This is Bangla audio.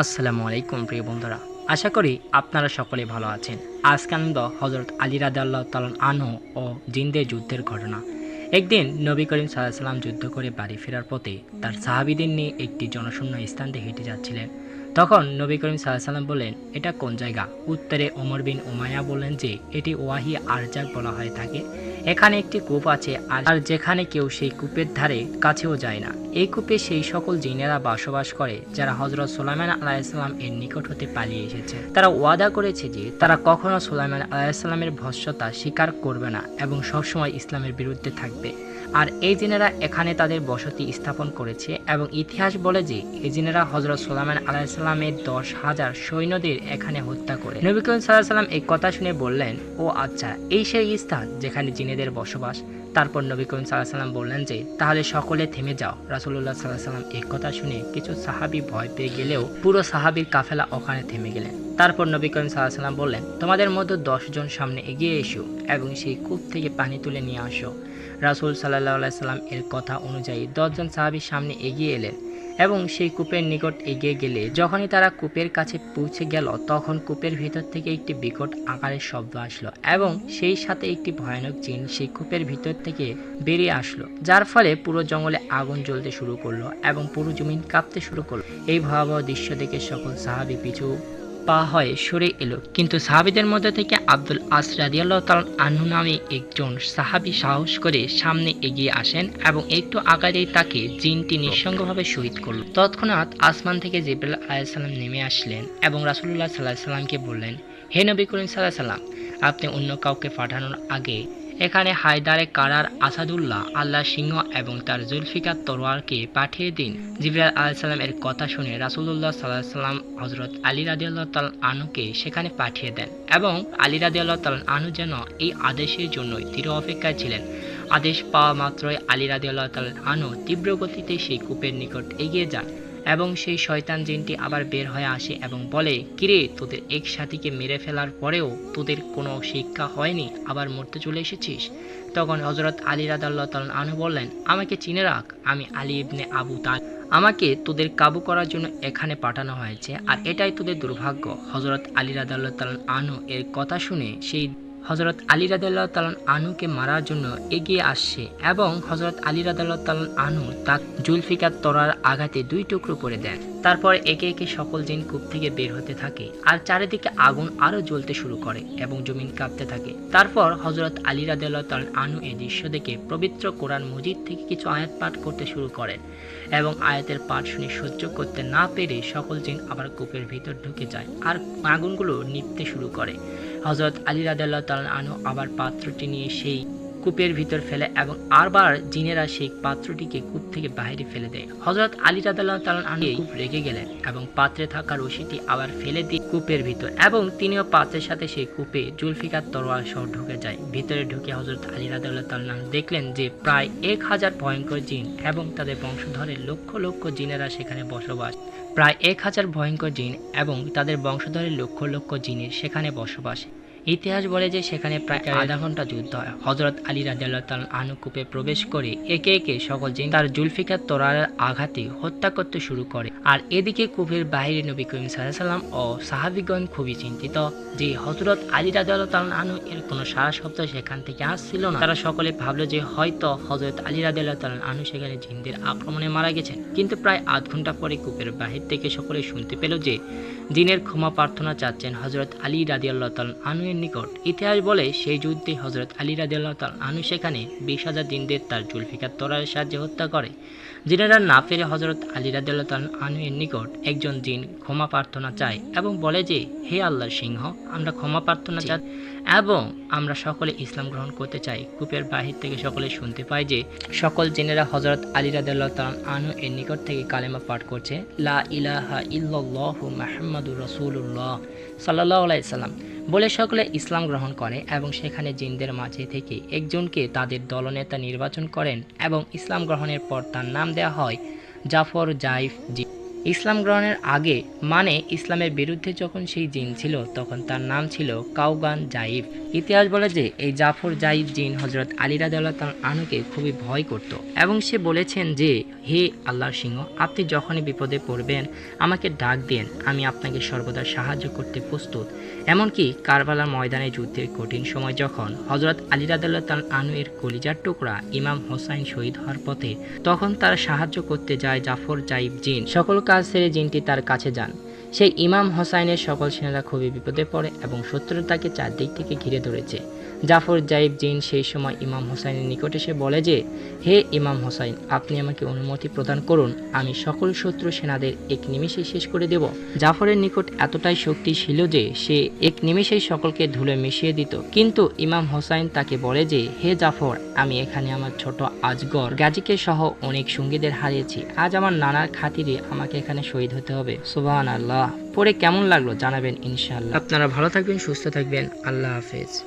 আসসালামু আলাইকুম প্রিয় বন্ধুরা। আশা করি আপনারা সকলে ভালো আছেন। আজকে আনন্দ হজরত আলী রাদাল্লাহ তালন আনহু ও জিন্দে যুদ্ধের ঘটনা। একদিন নবী করিম সাল্লাম যুদ্ধ করে বাড়ি ফেরার পথে তার সাহাবিদের নিয়ে একটি জনশূন্য স্থান দিয়ে হেঁটে যাচ্ছিলেন। তখন নবী করিম সাল্লাম বলেন এটা কোন জায়গা? উত্তরে ওমর বিন উমায়া বললেন যে, এটি ওয়াহি আরজাক বলা হয়ে থাকে। এখানে একটি কূপ আছে আর যেখানে কেউ সেই কূপের ধারে কাছেও যায় না। এই কূপে সেই সকল জিনেরা বসবাস করে, যারা হজরত সোলাইমান আলাইসাল্লাম এর নিকট হতে পালিয়ে এসেছে। তারা ওয়াদা করেছে যে, তারা কখনো সোলাইমান আলাইসাল্লামের ভস্যতা স্বীকার করবে না এবং সবসময় ইসলামের বিরুদ্ধে থাকবে। আর এই জিনেরা এখানে তাদের বসতি স্থাপন করেছে এবং ইতিহাস বলে যে এই জিনেরা হজরত সোলামান আলাইসাল্লামের দশ হাজার সৈন্যদের এখানে হত্যা করে। নবী সাল্লাহ সাল্লাম এই কথা শুনে বললেন, ও আচ্ছা এই সেই স্থান যেখানে জিনেদের বসবাস তারপর নবী করিম সাল্লাহ সাল্লাম বললেন যে, তাহলে সকলে থেমে যাও। রাসুল্লাহ সাল্লাহ সাল্লাম এই কথা শুনে কিছু সাহাবি ভয় পেয়ে গেলেও পুরো সাহাবির কাফেলা ওখানে থেমে গেলেন। তারপর নবী করিম সাল্লাহ সাল্লাম বললেন, তোমাদের মধ্যে দশজন সামনে এগিয়ে এসো এবং সেই কূপ থেকে পানি তুলে নিয়ে আসো। রাসুল সাল্লাহ সাল্লাম এর কথা অনুযায়ী দশজন সাহাবির সামনে এগিয়ে এলেন। এবং সেই কূপের নিকট এগিয়ে গেলে যখনই তারা কূপের কাছে পৌঁছে গেল, তখন কূপের ভিতর থেকে একটি বিকট আকারের শব্দ আসলো এবং সেই সাথে একটি ভয়ানক জিন সেই কূপের ভিতর থেকে বেরিয়ে আসলো, যার ফলে পুরো জঙ্গলে আগুন জ্বলতে শুরু করল এবং পুরো জমিন কাঁপতে শুরু করল। এই ভয়াবহ দৃশ্য দেখে সকল সাহাবি পিছু পা হয়ে সরে এলো। কিন্তু সাহাবিদের মধ্যে থেকে আব্দুল আস রাদিয়াল্লাহ তালন আনহু নামে একজন সাহাবি সাহস করে সামনে এগিয়ে আসেন এবং একটু আগাতেই তাকে জিনটি নিঃসঙ্গভাবে শহীদ করল। তৎক্ষণাৎ আসমান থেকে জিব্রাল আলাইসাল্লাম নেমে আসলেন এবং রাসুল্লাহ সাল্লাহ সাল্লামকে বললেন, হে নবী করিম সাল্লাহ সাল্লাম, আপনি অন্য কাউকে পাঠানোর আগে এখানে হায়দারে কারার আসাদুল্লাহ, আল্লাহ সিংহ এবং তার জুলফিকার তরোয়ারকে পাঠিয়ে দিন। জিবরাল আলাইসাল্লাম এর কথা শুনে রাসুল্লাহ সাল্লাহ সাল্লাম হজরত আলী রাদিয়াল্লাহ তাল আনুকে সেখানে পাঠিয়ে দেন এবং আলী রাদিয়াল্লাহ তাল আনু যেন এই আদেশের জন্যই তীর অপেক্ষায় ছিলেন। আদেশ পাওয়া মাত্রই আলী রাদিয়াল্লাহ তাল আনু তীব্র গতিতে সেই কূপের নিকট এগিয়ে যান। এবং সেই শয়তান জিনটি আবার বের হয়ে আসে এবং বলে, কিরে, তোদের এক সাথীকে মেরে ফেলার পরেও তোদের কোনো শিক্ষা হয়নি? আবার মরতে চলে এসেছিস? তখন হজরত আলী রাদাল্লাহ তালন আনু বললেন, আমাকে চিনে রাখ, আমি আলী ইবনে আবু তাল আমাকে তোদের কাবু করার জন্য এখানে পাঠানো হয়েছে, আর এটাই তোদের দুর্ভাগ্য। হজরত আলী রাদাল্লাহ তালন আনু এর কথা শুনে সেই হজরত আলী রাদাল্লাহ তালন আনুকে মারার জন্য এগিয়ে আসছে এবং হজরত আলী রাদাল্লাহ তালন আনু তা জুলফিকার তরার আঘাতে দুই টুকরো করে দেন। তারপর একে একে সকল জিন কূপ থেকে বের হতে থাকে আর চারিদিকে আগুন আরও জ্বলতে শুরু করে এবং জমিন কাঁপতে থাকে। তারপর হজরত আলী রাদাল্লাহ তালন আনু এই দৃশ্য দেখে পবিত্র কোরআন মজিদ থেকে কিছু আয়াত পাঠ করতে শুরু করেন এবং আয়াতের পাঠ শুনে সহ্য করতে না পেরে সকল জিন আবার কূপের ভিতর ঢুকে যায় আর আগুনগুলো নিপতে শুরু করে। হজরত আলী রাদাল্লাহ তালন আনু আবার পাত্রটি নিয়ে সেই কূপের ভিতর ফেলে এবং আরবার জিনেরা সেই পাত্রটিকে কূপ থেকে বাইরে ফেলে দেয়। হজরত আলী রাদাল্লাহ তালন আনু খুব রেগে গেলেন এবং পাত্রে থাকা রশিটি আবার ফেলে দিয়ে কূপের ভিতর এবং তিনিও পাত্রের সাথে সেই কূপে জুলফিকার তরোয়াল সহ ঢুকে যায়। ভিতরে ঢুকে হজরত আলী রাদাল্লাহ তালন দেখলেন যে প্রায় এক হাজার ভয়ঙ্কর জিন এবং তাদের বংশধরের লক্ষ লক্ষ জিনেরা সেখানে বসবাস। প্রায় এক হাজার ভয়ঙ্কর জিন এবং তাদের বংশধরের লক্ষ লক্ষ জিনের সেখানে বসবাস। ইতিহাস বলে যে সেখানে প্রায় আধা ঘণ্টা যুদ্ধ হয়। হজরত আলী রাজিয়াল্লাহ আনুকূপে প্রবেশ করে একে একে সকল জিন তার জুলফিকার তোরার আঘাতে হত্যা করতে শুরু করে। আর এদিকে কূপের বাইরে নবী করিম সাল্লাম ও সাহাবিগণ খুবই চিন্তিত যে হজরত আলী রাজিয়াল্লাহ আনু এর কোনো সারা শব্দ সেখান থেকে আসছিল না। তারা সকলে ভাবলো যে হয়তো হজরত আলী রাজিয়াল্লাহ আনু সেখানে জিনদের আক্রমণে মারা গেছেন। কিন্তু প্রায় আধ ঘণ্টা পরে কূপের বাহির থেকে সকলে শুনতে পেল যে জিনের ক্ষমা প্রার্থনা চাচ্ছেন হজরত আলী রাদিয়াল্লাহ তাল আনুয়ের নিকট ইতিহাস বলে সেই যুদ্ধে হজরত আলী তাল আনু সেখানে বিশ হাজার দিনদের তার জুলফিকার তরারের সাহায্যে হত্যা করে। জিনেরা না ফিরে হজরত আলী রাদিয়াল্লাহ তাল আনুয়ের নিকট একজন জিন ক্ষমা প্রার্থনা চায় এবং বলে যে হে আল্লাহর সিংহ আমরা ক্ষমা প্রার্থনা চাই এবং আমরা সকলে ইসলাম গ্রহণ করতে চাই। কূপের বাহির থেকে সকলে শুনতে পাই যে সকল জেনেরা হজরত আলী তাল আনু এর নিকট থেকে কালেমা পাঠ করছে লা ইলাহা ইল্লাল্লাহু মাহমুদুর রসুল্লাহ সাল্লাহ আলাইসাল্লাম বলে সকলে ইসলাম গ্রহণ করে এবং সেখানে জিনদের মাঝে থেকে একজনকে তাদের দলনেতা নির্বাচন করেন এবং ইসলাম গ্রহণের পর তার নাম দেওয়া হয় জাফর জাইফ জি ইসলাম গ্রহণের আগে মানে ইসলামের বিরুদ্ধে যখন সেই জিন ছিল, তখন তার নাম ছিল কাউগান জাইব। ইতিহাস বলে যে, এই জাফর জাইব জিন হজরত আলী রাদিয়াল্লাহু তাআলা আনুকে খুবই ভয় করত এবং সে বলেছেন যে, হে আল্লাহ সিংহ, আপনি যখনই বিপদে পড়বেন, আমাকে ডাক দেন, আমি আপনাকে সর্বদা সাহায্য করতে প্রস্তুত। এমনকি কারবালার ময়দানে যুদ্ধের কঠিন সময় যখন হজরত আলী রাদিয়াল্লাহু তাআলা আনু এর কলিজার টুকরা ইমাম হোসাইন শহীদ হওয়ার পথে, তখন তারা সাহায্য করতে যায় জাফর জাইব জিন। সকল কাজ সেরে জিনটি তার কাছে যান। সেই ইমাম হোসাইনের সকল সেনারা খুবই বিপদে পড়ে এবং শত্রু তাকে চারদিক থেকে ঘিরে ধরেছে। জাফর জাইব জিন সেই সময় ইমাম হোসাইনের নিকট এসে বলে যে, হে ইমাম হোসাইন, আপনি আমাকে অনুমতি প্রদান করুন, আমি সকল শত্রু সেনাদের এক নিমেষে শেষ করে দেব। জাফরের নিকট এতটাই শক্তি ছিল যে, সে এক নিমেষেই সকলকে ধুলে মিশিয়ে দিত। কিন্তু ইমাম হোসাইন তাকে বলে যে, হে জাফর, আমি এখানে আমার ছোট আজগর গাজীকে সহ অনেক সঙ্গীদের হারিয়েছি। আজ আমার নানার খাতিরে আমাকে এখানে শহীদ হতে হবে। সুবাহান আল্লাহ পরে কেমন লাগল জানাবেন ইনশাল্লাহ আপনারা ভালো থাকবেন সুস্থ থাকবেন। আল্লাহ হাফেজ।